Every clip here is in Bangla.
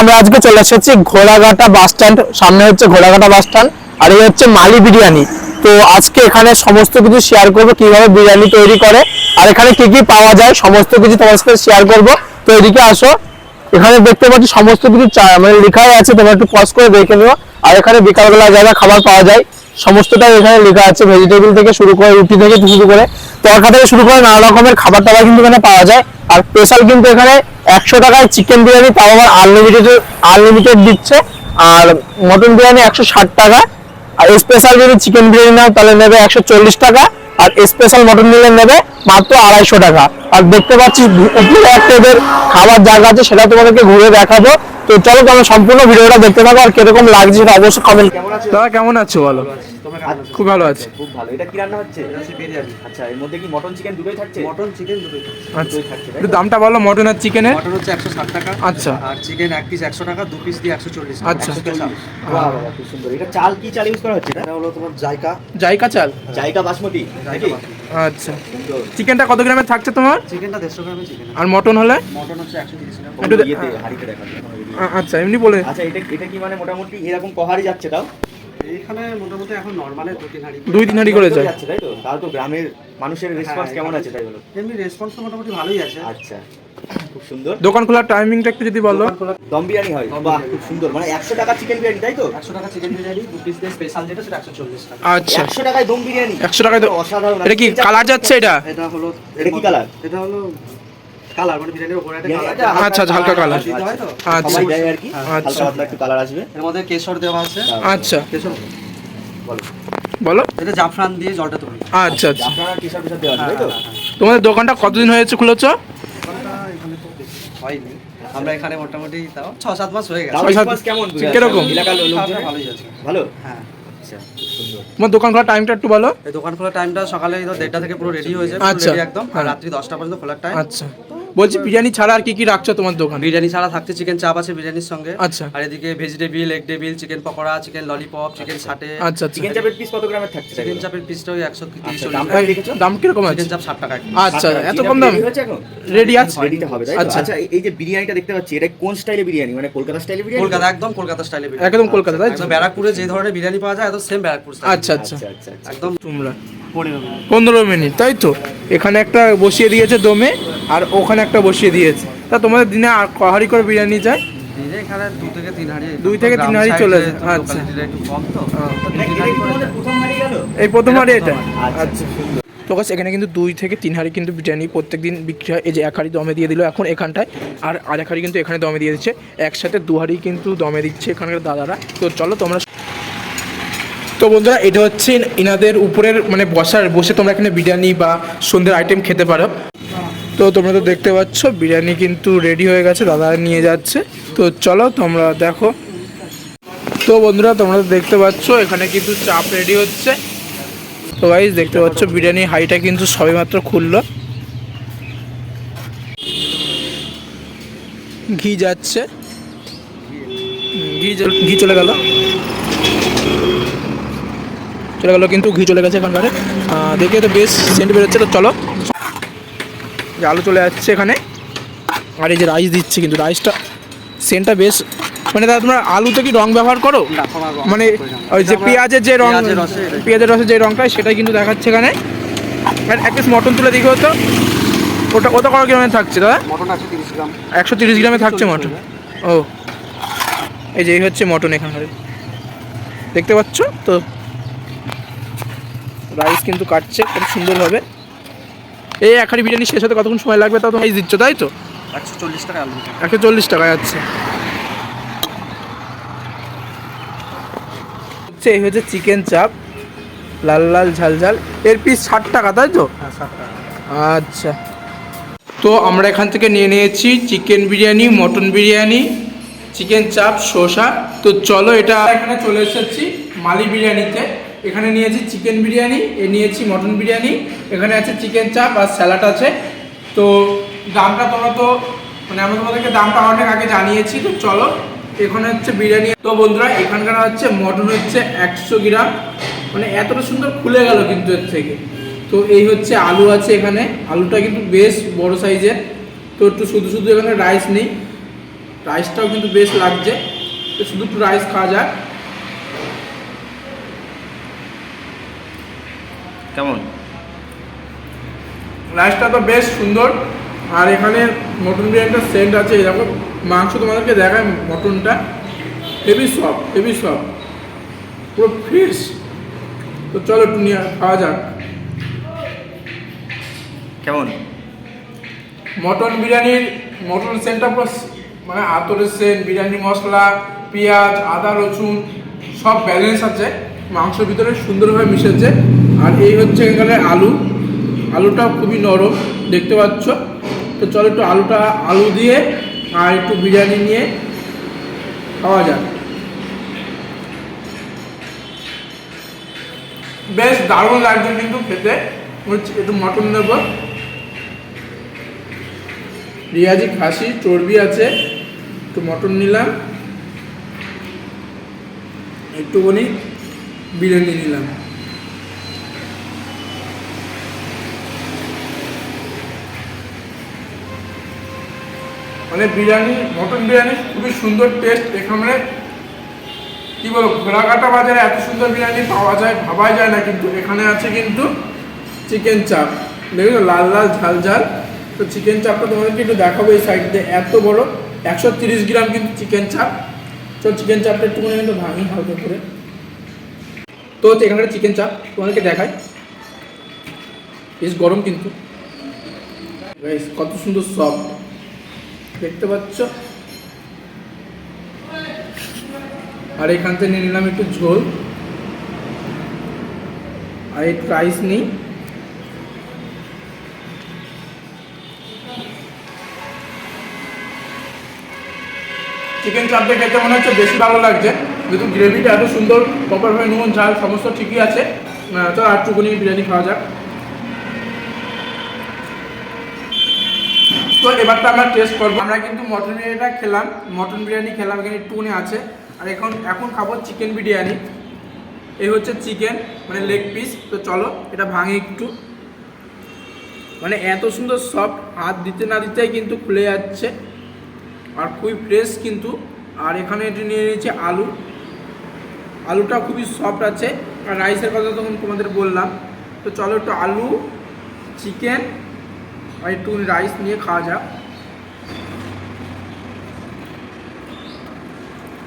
আমরা আজকে চলে এসেছি ঘোড়াঘাটা বাস স্ট্যান্ড। সামনে হচ্ছে ঘোড়াঘাটা বাস স্ট্যান্ড আর এই হচ্ছে মালি বিরিয়ানি। তো আজকে এখানে সমস্ত কিছু শেয়ার করব, কীভাবে বিরিয়ানি তৈরি করে আর এখানে কি কি পাওয়া যায়, সমস্ত কিছু তোমার সাথে শেয়ার করব। তো এদিকে আসো, এখানে দেখতে পাচ্ছি সমস্ত কিছু মানে লেখাই আছে, তোমরা একটু পজ করে দেখে নিও। আর এখানে বিকালবেলা যা যা খাবার পাওয়া যায়, সমস্তটাই এখানে লেখা আছে। ভেজিটেবল থেকে শুরু করে রুটি থেকে শুরু করে তরকা থেকে শুরু করে নানা রকমের খাবার টাবার কিন্তু এখানে পাওয়া যায়। আর স্পেশাল কিন্তু এখানে একশো টাকায় চিকেন বিরিয়ানি তাও আবার আনলিমিটেড আনলিমিটেড দিচ্ছে। আর মটন বিরিয়ানি একশো ষাট টাকা, আর স্পেশাল যদি চিকেন বিরিয়ানি নাও, তাহলে নেবে একশো চল্লিশ টাকা, আর স্পেশাল মটন বিরিয়ানি নেবে মাত্র আড়াইশো টাকা। আর দেখতে পাচ্ছি উপরে একটা এদের খাবার জায়গা আছে, সেটা তোমাদেরকে ঘুরে দেখাবো। তো চলো তোমরা সম্পূর্ণ ভিডিওটা দেখতে থাকো, আর কীরকম লাগছে সেটা অবশ্যই কমেন্ট কেমন আছো দাদা, কেমন আছো বলো? খুব ভালো আছে। খুব ভালো। এটা কি রান্না হচ্ছে? আচ্ছা এর মধ্যে কি মটন চিকেন দুটোই থাকছে? মটন চিকেন দুটোই আচ্ছা দুটোই থাকছে একটু দামটা বলো মটন আর চিকেনের মটন হচ্ছে একশো ষাট টাকা আচ্ছা। আর চিকেন এক পিস একশো টাকা দু পিস দিয়ে একশো চল্লিশ আচ্ছা। খুব সুন্দর। এটা চাল কি চাল ইউজ করা হচ্ছে? এটা হলো তোমার জায়গা জায়কা চাল? জায়গা বাসমতি নাকি? আচ্ছা। চিকেনটা কত গ্রামের থাকছে তোমার? চিকেনটা দেড়শো গ্রামের চিকেন আর মটন হলে? মটন হচ্ছে একশো তিরিশ গ্রাম। আচ্ছা এমনি বলে। আচ্ছা এটা এটা কি মানে মোটামুটি এরকম কহারি যাচ্ছে তাও? এইখানে মোটামুটি এখন নর্মালে দু তিন হাঁড়ি দুই তিন হাঁড়ি করে যায়। যাচ্ছে তাই তো? তাও তো গ্রামের মানুষের রেসপন্স হ্যাঁ, কেমন আছে তাই বলো? এমনি রেসপন্স তো মোটামুটি ভালোই আছে। আচ্ছা। খুব সুন্দর। দোকান খোলার টাইমিংটা একটু যদি বলো। দম বিরিয়ানি হয়? বাহ খুব সুন্দর। মানে একশো টাকা চিকেন বিরিয়ানি তাই তো? একশো টাকা চিকেন বিরিয়ানি দু পিস দিয়ে স্পেশাল যেটা সেটা একশো চল্লিশ টাকা। আচ্ছা। একশো টাকায় দম বিরিয়ানি? একশো টাকায় অসাধারণ। এটা কি কালার যাচ্ছে এটা এটা? হলো এটা কি colour? এটা হলো কালার মানে বিরিয়ানির উপরে একটা কালার। আচ্ছা, আচ্ছা, হালকা colour। দিতে হয় তো? আচ্ছা। সবাই আর কি? হ্যাঁ, হালকা আচ্ছা। একটু কালার আসবে। এর মধ্যে কেশর দেওয়া আছে। আচ্ছা। কেশর? বলো। বলো। এটা জাফরান দিয়ে জলটা তৈরি। আচ্ছা আচ্ছা। আপনারা টিশার্ট টিশার্ট দেওয়া আছে তাই তো? তোমাদের দোকানটা কতদিন হয়েছে খুলেছ? হয়নি। আমরা এখানে মোটামুটি তাও ছ সাত মাস হয়ে গেছে। তাও ছয় সাত- response কেমন কীরকম? এলাকার লোকজন? ভালোই আছে ভালো? হ্যাঁ। আচ্ছা তোমার দোকান খোলার টাইমটা একটু বলো। দোকান খোলার টাইমটা সকালে দেড়টা থেকে পুরো রেডি হয়ে যায় আচ্ছা। একদম। আর হ্যাঁ। রাত্রি দশটা পর্যন্ত খোলার টাইম আচ্ছা। বলছি বিরিয়ানি ছাড়া আর কি কি রাখছো তোমার দোকানে? বিরিয়ানি ছাড়া থাকছে চিকেন চাপ আছে বিরিয়ানির সঙ্গে। আচ্ছা। আর এদিকে vegetable egg table chicken pakora chicken lollipop chicken ছাটে আচ্ছা আচ্ছা। চিকেন চাপের পিস কত গ্রামের থাকছে? চিকেন চাপের পিসটা ওই একশো তিরিশ আচ্ছা, দাম-? কীরকম আছে? চিকেন চাপ ষাট টাকা আচ্ছা এত কম দাম? রেডি আছে? রেডিতে হবে তাই আচ্ছা। আচ্ছা এই- যে বিরিয়ানিটা দেখতে পাচ্ছি এটা কোন স্টাইলে বিরিয়ানি? মানে কলকাতা স্টাইলে বিরিয়ানি? কলকাতা একদম কলকাতা স্টাইলে একদম কলকাতা তাই তো? ব্যারাকপুরে যে ধরনের বিরিয়ানি পাওয়া যায় একদম সেম ব্যারাকপুর। আচ্ছা আচ্ছা। আচ্ছা আচ্ছা আচ্ছা। একদম তোমরা। পনেরো মিনিট তাই তো? এখানে একটা বসিয়ে দিয়েছে দমে আর ওখানে একটা বসিয়ে দিয়েছে। তা তোমাদের দিনে আর কহারি করে বিরিয়ানি যায়? দুই থেকে তিন হাঁড়ি চলে আচ্ছা। কি এই প্রথম হাঁড়ি এটা? আচ্ছা তো গাছ এখানে কিন্তু দুই থেকে তিন হাঁড়ি কিন্তু বিরিয়ানি প্রত্যেক দিন বিক্রি হয়। এই যে এক হাঁড়ি দমে দিয়ে দিল এখন এখানটায় আর আর এক হাঁড়ি কিন্তু এখানে দমে দিয়ে দিচ্ছে। একসাথে দু হাঁড়ি কিন্তু দমে দিচ্ছে এখানকার দাদারা। তো চলো তোমরা তো বন্ধুরা, এটা হচ্ছে ইনাদের উপরের মানে বসার, বসে তোমরা এখানে বিরিয়ানি বা সন্ধ্যের আইটেম খেতে পারো। তো তোমরা তো দেখতে পাচ্ছ, বিরিয়ানি কিন্তু রেডি হয়ে গেছে, দাদা নিয়ে যাচ্ছে। তো চলো তোমরা দেখো। তো বন্ধুরা, তোমরা দেখতে পাচ্ছ, এখানে কিন্তু চাপ রেডি হচ্ছে। তো গাইজ দেখতে পাচ্ছ বিরিয়ানি হাইটা কিন্তু সবেমাত্র খুললো। ঘি যাচ্ছে। ঘি ঘি চলে গেল। চলে গেল কিন্তু ঘি চলে গেছে এখানকারে। দেখে তো বেশ সেন্ট বেরোচ্ছে তো চলো। যে আলু চলে যাচ্ছে এখানে। আর এই যে রাইস দিচ্ছে কিন্তু রাইসটা সেন্টটা বেশ মানে দাদা তোমরা আলুতে কি রং ব্যবহার করো? মানে ওই যে পেঁয়াজের যে রং পেঁয়াজের রসে পেঁয়াজের রসের যে রংটা সেটাই কিন্তু দেখাচ্ছে এখানে। আর এক পিস মটন তুলে দিকে হতো ওটা ওটা কত গ্রামে থাকছে দাদা? মটন আছে তিরিশ গ্রাম। একশো তিরিশ গ্রামে থাকছে মটন। ও। এই যে হচ্ছে মটন এখানকার। দেখতে পাচ্ছ? তো রাইস কিন্তু কাটছে খুব সুন্দরভাবে। এই এক হাঁড়ি বিরিয়ানি শেষ হতে কতক্ষণ সময় লাগবে তাও তো রাইস দিচ্ছ তাই তো? একশো চল্লিশ টাকা আলু একশো চল্লিশ টাকা যাচ্ছে হচ্ছে এই হচ্ছে চিকেন চাপ লাল লাল ঝাল ঝাল। এর পিস ষাট টাকা তাই তো? হ্যাঁ আচ্ছা। তো আমরা এখান থেকে নিয়ে নিয়েছি chicken biryani mutton biryani chicken chaap শসা। তো চলো এটা এখানে চলে এসেছি মালি বিরিয়ানিতে। এখানে নিয়েছি চিকেন বিরিয়ানি, এ নিয়েছি মটন বিরিয়ানি, এখানে আছে চিকেন চাপ আর স্যালাড আছে। তো দামটা তোমরা তো মানে আমরা তোমাদেরকে দামটা অনেক আগে জানিয়েছি, তো চলো, এখানে হচ্ছে বিরিয়ানি। তো বন্ধুরা, এখানকার হচ্ছে মটন হচ্ছে একশো গ্রাম মানে এতটা সুন্দর খুলে গেল কিন্তু এর থেকে। তো এই হচ্ছে আলু আছে এখানে, আলুটা কিন্তু বেশ বড় সাইজের, তো একটু শুধু শুধু এখানে রাইস নেই। রাইসটাও কিন্তু বেশ লাগছে, তো শুধু একটু রাইস খাওয়া যাক। কেমন? রাইসটা তো বেশ সুন্দর আর এখানে মটন বিরিয়ানিটা সেন্ট আছে এরকম মাংস তোমাদেরকে দেখায় মটনটা। হেভি সফট হেভি সফট পুরো ফ্রেশ তো চলো একটু নিয়ে খাওয়া যাক। কেমন? মটন বিরিয়ানির মটন সেন্টটা পুরো মানে আতরের সেন্ট বিরিয়ানি মশলা পেঁয়াজ আদা রসুন সব ব্যালেন্স আছে। মাংসের ভিতরে সুন্দরভাবে মিশেছে। আর এই হচ্ছে এখানে আলু। আলুটা খুবই নরম, দেখতে পাচ্ছ? তো চলো একটু আলুটা, আলু দিয়ে আর একটু বিরিয়ানি নিয়ে খাওয়া যাক। বেশ দারুণ লাগছে কিন্তু খেতে। একটু মটন নেব। রিয়াজি খাসি, চর্বি আছে। একটু মটন নিলাম। একটুখানি বিরিয়ানি নিলাম। মানে বিরিয়ানি, মটন বিরিয়ানি, খুবই সুন্দর টেস্ট এখানে। কি বলব ঘোড়াঘাটা বাজারে এত সুন্দর বিরিয়ানি পাওয়া যায়, ভাবাই যায় না কিন্তু। এখানে আছে কিন্তু চিকেন চাপ দেখো লাল লাল, ঝাল ঝাল। তো চিকেন চাপটা তোমাদেরকে একটু দেখাবো এই সাইড দিয়ে। এত বড়, একশো তিরিশ গ্রাম কিন্তু চিকেন চাপ তো চিকেন চাপটা একটুখানি কিন্তু ভাঙি হালকা করে। তো হচ্ছে এখানকার চিকেন চাপ তোমাদেরকে দেখাই। বেশ গরম কিন্তু। কত সুন্দর সফট দেখতে পাচ্ছ? আর এখান থেকে নিয়ে নিলাম একটু ঝোল। আর একটু রাইস নিই। চিকেন চাপটা খেতে মনে হচ্ছে বেশি ভালো লাগছে। যেহেতু গ্রেভিটা এত সুন্দর প্রপারভাবে নুন ঝাল সমস্ত ঠিকই আছে। আহ, চলো আর টুকুনি বিরিয়ানি খাওয়া যাক। তো এবারটা আমরা টেস্ট করব। আমরা কিন্তু মটন বিরিয়ানিটা খেলাম। মটন বিরিয়ানি খেলাম এখানে একটুখানি আছে। আর এখন এখন খাব চিকেন বিরিয়ানি। এই হচ্ছে চিকেন মানে লেগ পিস তো চলো, এটা ভাঙে একটু। মানে এত সুন্দর সফট হাত দিতে না দিতেই কিন্তু খুলে যাচ্ছে। আর খুবই ফ্রেশ কিন্তু। আর এখানে এটি নিয়ে নিয়েছে আলু। আলুটা খুবই সফট আছে। আর রাইসের কথা তখন তোমাদের বললাম। তো চলো একটু আলু চিকেন আর একটু রাইস নিয়ে খাওয়া যাক।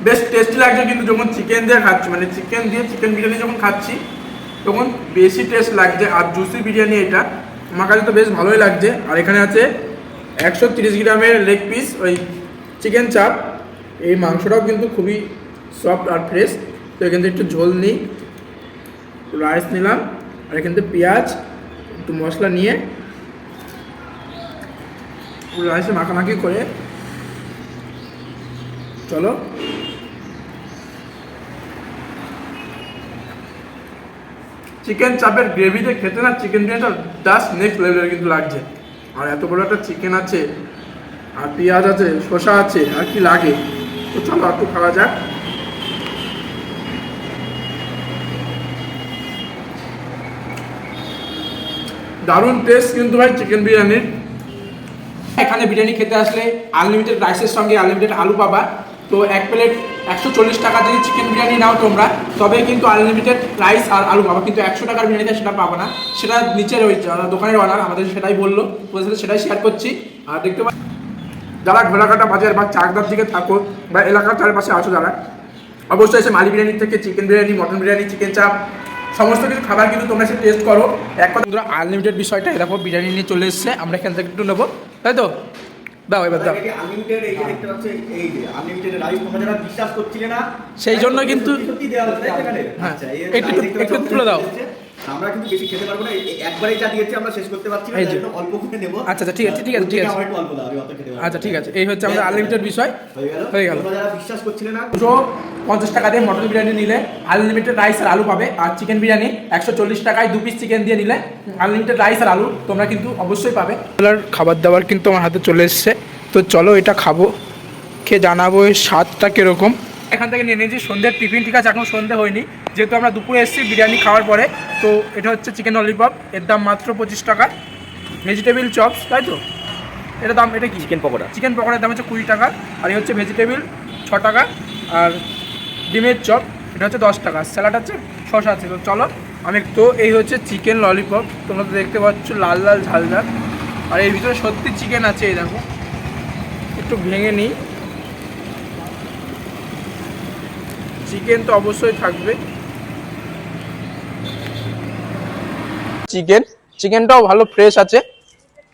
বেশ টেস্টি লাগছে কিন্তু যখন চিকেন দিয়ে খাচ্ছি মানে চিকেন দিয়ে চিকেন বিরিয়ানি যখন খাচ্ছি, তখন বেশি টেস্ট লাগছে। আর জুসি বিরিয়ানি এটা। আমার কাছে তো বেশ ভালোই লাগছে। আর এখানে আছে একশো তিরিশ গ্রামের লেগ পিস ওই চিকেন চাপ এই মাংসটাও কিন্তু খুবই সফট আর ফ্রেশ তো এখান থেকে একটু ঝোল নিই। রাইস নিলাম। আর এখান থেকে পেঁয়াজ, একটু মশলা নিয়ে রাইসে মাখামাখি করে। চলো। চিকেন চাপের গ্রেভিতে খেতে না চিকেন বিরিয়ানিটা জাস্ট নেক্সট লেভেলের কিন্তু লাগছে। আর এত বড় একটা চিকেন আছে, আর পেঁয়াজ আছে, শসা আছে, আর কি লাগে। তো চলো একটু খাওয়া যাক। দারুণ টেস্ট কিন্তু ভাই চিকেন বিরিয়ানির। এখানে বিরিয়ানি খেতে আসলে আনলিমিটেড রাইসের সঙ্গে আনলিমিটেড আলু পাবা। তো এক প্লেট একশো চল্লিশ টাকা যদি চিকেন বিরিয়ানি নাও তোমরা, তবে কিন্তু আনলিমিটেড রাইস আর আলু পাবা। কিন্তু একশো টাকার বিরিয়ানিতে সেটা পাবো না। সেটা নিচের ওই দোকানের অনার আমাদের সেটাই বলল। ওদের সাথে সেটাই শেয়ার করছি। আর দেখতে পাচ্ছি যারা ঘোড়াঘাটা বাজার বা চাকদার দিকে থাকো বা এলাকার চারপাশে আছো যারা, অবশ্যই এসে মালি বিরিয়ানি থেকে chicken biryani mutton biryani chicken chaap সমস্ত কিছু খাবার কিন্তু তোমরা সে টেস্ট করো। এক কথা বন্ধুরা আনলিমিটেড বিষয়টা এরকম বিরিয়ানি নিয়ে চলে এসছে। আমরা এখান থেকে একটু নেব। তাই তো? দাও এবার দাও। আনলিমিটেড এই যে দেখতে পাচ্ছ এই যে আনলিমিটেড রাইস তোমরা যারা বিশ্বাস করছিলে না সেই জন্য কিন্তু-? হ্যাঁ, আচ্ছা, একটু- একটু তুলে দাও। আমরা কিন্তু বেশি খেতে পারব না। এই- এই যা দিয়েছি আমরা শেষ করতে পারছি না এই অল্প করে নেব। আচ্ছা, আচ্ছা, ঠিক আছে, ঠিক আছে, ঠিক আছে। একটু অল্প দাও আমি অত খেতে আচ্ছা ঠিক আছে। এই হচ্ছে আমাদের আনলিমিটেড বিষয়। হয়ে গেল। হয়ে গেল। যারা বিশ্বাস করছিলে না পঞ্চাশ টাকা দিয়ে মটন বিরিয়ানি নিলে আনলিমিটেড রাইস আর আলু পাবে আর চিকেন বিরিয়ানি একশো চল্লিশ টাকায় দু পিস চিকেন দিয়ে নিলে আনলিমিটেড রাইস আর আলু তোমরা কিন্তু অবশ্যই পাবে। খাবার দাবার কিন্তু আমার হাতে চলে এসছে। তো চলো এটা খাব খেয়ে জানাব এর স্বাদটা কীরকম। এখান থেকে নিয়ে নিয়েছি। সন্ধ্যের টিফিন ঠিক আছে এখন সন্ধে হয়নি। যেহেতু আমরা দুপুরে এসেছি বিরিয়ানি খাওয়ার পরে তো এটা হচ্ছে চিকেন ললিপপ এর দাম মাত্র পঁচিশ টাকা। ভেজিটেবিল চপস তাই তো? এটা দাম এটা কি? চিকেন পকোড়া। চিকেন পকোড়ার দাম হচ্ছে কুড়ি টাকা আর এই হচ্ছে ভেজিটেবিল ছ টাকা আর ডিমের চপ এটা হচ্ছে দশ টাকা। স্যালাড আছে শসা আছে তো চলো আমি তো এই হচ্ছে চিকেন ললিপপ তোমরা তো দেখতে পাচ্ছ লাল লাল ঝাল ঝাল। আর এর ভিতরে সত্যি চিকেন আছে এই দেখো। একটু ভেঙে নিই। চিকেন তো অবশ্যই থাকবে। চিকেন চিকেনটাও ভালো ফ্রেশ আছে,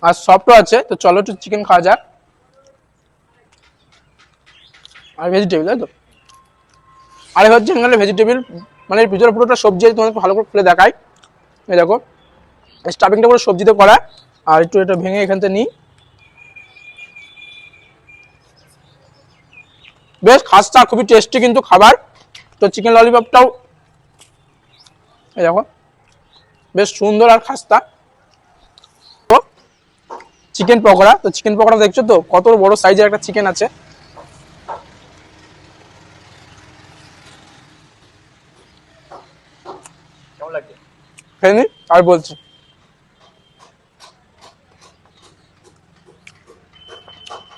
আর সফটও আছে, তো চলো একটু চিকেন খাওয়া যাক। আর ভেজিটেবিল তাই তো? আর হচ্ছে এখানে ভেজিটেবিল মানে ভিতরে পুরোটা সবজি আছে তোমাকে ভালো করে খুলে দেখাই। এই দেখো স্টাফিংটা পুরো সবজিতে করা, আর একটু এটা ভেঙে এখান থেকে নিই। বেশ, খাস্তা, খুবই টেস্টি কিন্তু খাবার। তো চিকেন ললিপপটাও এই দেখো। বেশ সুন্দর আর খাস্তা। তো চিকেন পকোড়া তো চিকেন পকোড়া দেখছ তো? কত বড় সাইজের একটা চিকেন আছে। আর বলছি।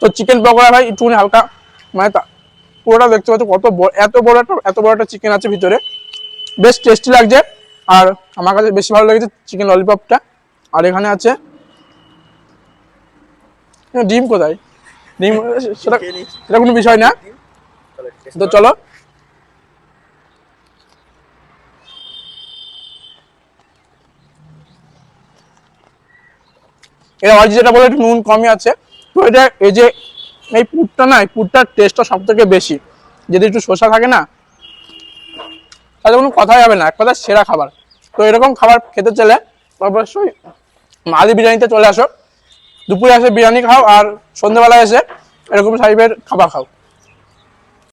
তো চিকেন পকোড়া ভাই একটুখানি হালকা মানে পুরোটা দেখতে পাচ্ছ কত বড় এত বড় একটা এত বড় একটা চিকেন আছে ভিতরে। বেশ টেস্টি লাগছে। আর আমার কাছে বেশি ভালো লেগেছে চিকেন ললিপপটা আর এখানে আছে ডিম কোথায়? ডিম সেটা সেটা কোনো বিষয় না। তো চলো। এর আওয়াজ যেটা বলে একটু নুন কমই আছে। তো এটা এই যে এই পুরটা না এই পুরটার টেস্টটা সব থেকে বেশি। যদি একটু শসা থাকে না তাহলে কোনো কথাই হবে না। এক কথা সেরা খাবার। তো এরকম খাবার খেতে চলে অবশ্যই মালি বিরিয়ানিতে চলে আসো। দুপুরে এসে বিরিয়ানি খাও আর সন্ধ্যেবেলায় এসে এরকম টাইপের খাবার খাও।